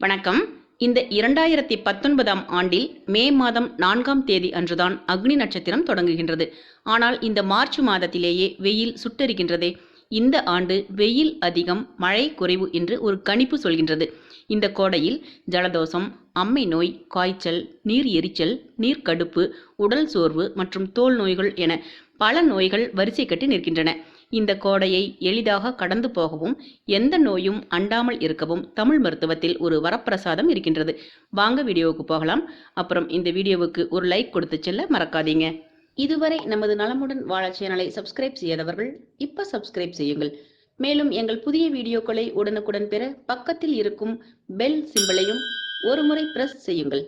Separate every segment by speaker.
Speaker 1: வணக்கம். இந்த இரண்டாயிரத்தி பத்தொன்பதாம் ஆண்டில் மே மாதம் நான்காம் தேதி அன்றுதான் அக்னி நட்சத்திரம் தொடங்குகின்றது. ஆனால் இந்த மார்ச் மாதத்திலேயே வெயில் சுட்டெரிக்கின்றதே இந்த ஆண்டு வெயில் அதிகம் மழை குறைவு என்று ஒரு கணிப்பு சொல்கின்றது. இந்த கோடையில் ஜலதோஷம் அம்மை நோய் காய்ச்சல் நீர் எரிச்சல் நீர்க்கடுப்பு உடல் சோர்வு மற்றும் தோல் நோய்கள் என பல நோய்கள் வரிசை கட்டி நிற்கின்றன. இந்த கோடையை எளிதாக கடந்து போகவும் எந்த நோயும் அண்டாமல் இருக்கவும் தமிழ் மருத்துவத்தில் ஒரு வரப்பிரசாதம் இருக்கின்றது. வாங்க வீடியோவுக்கு போகலாம். அப்புறம் இந்த வீடியோவுக்கு ஒரு லைக் கொடுத்து செல்ல மறக்காதீங்க. இதுவரை நமது நலமுடன் வாழ சேனலை சப்ஸ்கிரைப் செய்யாதவர்கள் இப்ப சப்ஸ்கிரைப் செய்யுங்கள். மேலும் எங்கள் புதிய வீடியோக்களை உடனுக்குடன் பெற பக்கத்தில் இருக்கும் பெல் சிம்பலையும் ஒரு முறை பிரஸ் செய்யுங்கள்.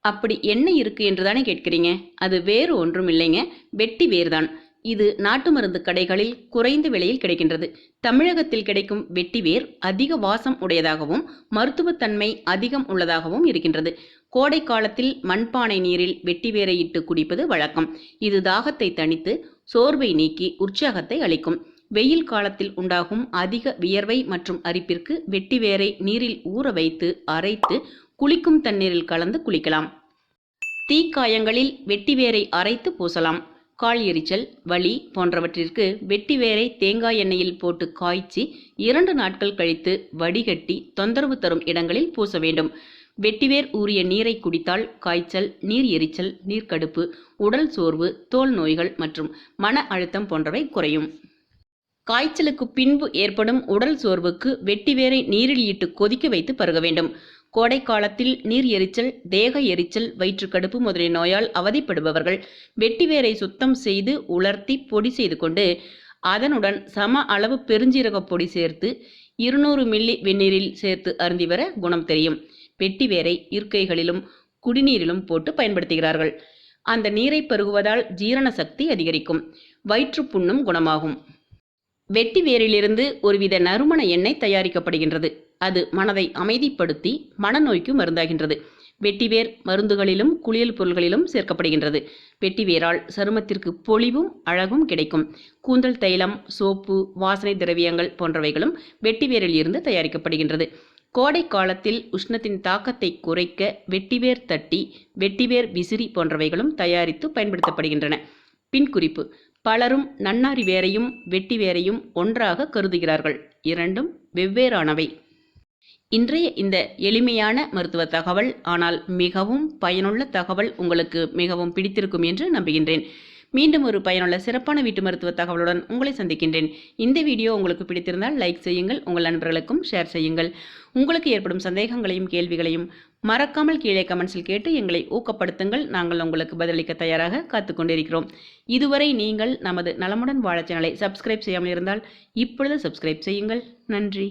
Speaker 1: அப்படி என்ன இருக்கு என்று தானே கேட்கிறீங்க? அது வேறு ஒன்றும் இல்லைங்க. வெட்டி வேர்தான். இது நாட்டு மருந்து கடைகளில் குறைந்த விலையில் கிடைக்கின்றது. தமிழகத்தில் கிடைக்கும் வெட்டிவேர் அதிக வாசம் உடையதாகவும் மருத்துவத்தன்மை அதிகம் உள்ளதாகவும் இருக்கின்றது. கோடை காலத்தில் மண்பானை நீரில் வெட்டிவேரை இட்டு குடிப்பது வழக்கம். இது தாகத்தை தணித்து சோர்வை நீக்கி உற்சாகத்தை அளிக்கும். வெயில் காலத்தில் உண்டாகும் அதிக வியர்வை மற்றும் அரிப்பிற்கு வெட்டிவேரை நீரில் ஊற வைத்து அரைத்து குளிக்கும் தண்ணீரில் கலந்து குளிக்கலாம். தீக்காயங்களில் வெட்டிவேரை அரைத்து பூசலாம். கால் எரிச்சல் வலி போன்றவற்றிற்கு வெட்டி வேரை தேங்காய் எண்ணெயில் போட்டு காய்ச்சி இரண்டு நாட்கள் கழித்து வடிகட்டி தொந்தரவு தரும் இடங்களில் பூச வேண்டும். வெட்டிவேர் ஊறிய நீரை குடித்தால் காய்ச்சல் நீர் எரிச்சல் நீர்க்கடுப்பு உடல் சோர்வு தோல் நோய்கள் மற்றும் மன அழுத்தம் போன்றவை குறையும். காய்ச்சலுக்கு பின்பு ஏற்படும் உடல் சோர்வுக்கு வெட்டிவேரை நீரில் இட்டு கொதிக்க வைத்து பருக வேண்டும். கோடை காலத்தில் நீர் எரிச்சல் தேக எரிச்சல் வயிற்றுக்கடுப்பு முதலிய நோயால் அவதிப்படுபவர்கள் வெட்டிவேரை சுத்தம் செய்து உலர்த்தி பொடி செய்து கொண்டு அதனுடன் சம அளவு பெருஞ்சீரக பொடி சேர்த்து இருநூறு மில்லி வெந்நீரில் சேர்த்து அருந்தி வர குணம் தெரியும். வெட்டிவேரை இருக்கைகளிலும் குடிநீரிலும் போட்டு பயன்படுத்துகிறார்கள். அந்த நீரை பருகுவதால் ஜீரண சக்தி அதிகரிக்கும். வயிற்றுப்புண்ணும் குணமாகும். வெட்டி வேரிலிருந்து ஒருவித நறுமண எண்ணெய் தயாரிக்கப்படுகின்றது. அது மனதை அமைதிப்படுத்தி மனநோய்க்கு மருந்தாகின்றது. வெட்டிவேர் மருந்துகளிலும் குளியல் பொருள்களிலும் சேர்க்கப்படுகின்றது. வெட்டிவேரால் சருமத்திற்கு பொலிவும் அழகும் கிடைக்கும். கூந்தல் தைலம் சோப்பு வாசனை திரவியங்கள் போன்றவைகளும் வெட்டிவேரில் இருந்து தயாரிக்கப்படுகின்றது. கோடை காலத்தில் உஷ்ணத்தின் தாக்கத்தை குறைக்க வெட்டிவேர் தட்டி வெட்டிவேர் விசிறி போன்றவைகளும் தயாரித்து பயன்படுத்தப்படுகின்றன. பின் குறிப்பு பலரும் நன்னாரி வேரையும் வெட்டி வேரையும் ஒன்றாக கருதுகிறார்கள். இரண்டும் வெவ்வேறானவை. இன்றைய இந்த எளிமையான மருத்துவ தகவல் ஆனால் மிகவும் பயனுள்ள தகவல் உங்களுக்கு மிகவும் பிடித்திருக்கும் என்று நம்புகின்றேன். மீண்டும் ஒரு பயனுள்ள சிறப்பான வீட்டு மருத்துவ தகவலுடன் உங்களை சந்திக்கின்றேன். இந்த வீடியோ உங்களுக்கு பிடித்திருந்தால் லைக் செய்யுங்கள் உங்கள் நண்பர்களுக்கும் ஷேர் செய்யுங்கள். உங்களுக்கு ஏற்படும் சந்தேகங்களையும் கேள்விகளையும் மறக்காமல் கீழே கமெண்ட்ஸில் கேட்டு எங்களை ஊக்கப்படுத்துங்கள். நாங்கள் உங்களுக்கு பதிலளிக்க தயாராக காத்து கொண்டிருக்கிறோம். இதுவரை நீங்கள் நமது நலமுடன் வாழ சேனலை சப்ஸ்கிரைப் செய்யாமல் இருந்தால் இப்பொழுது சப்ஸ்கிரைப் செய்யுங்கள். நன்றி.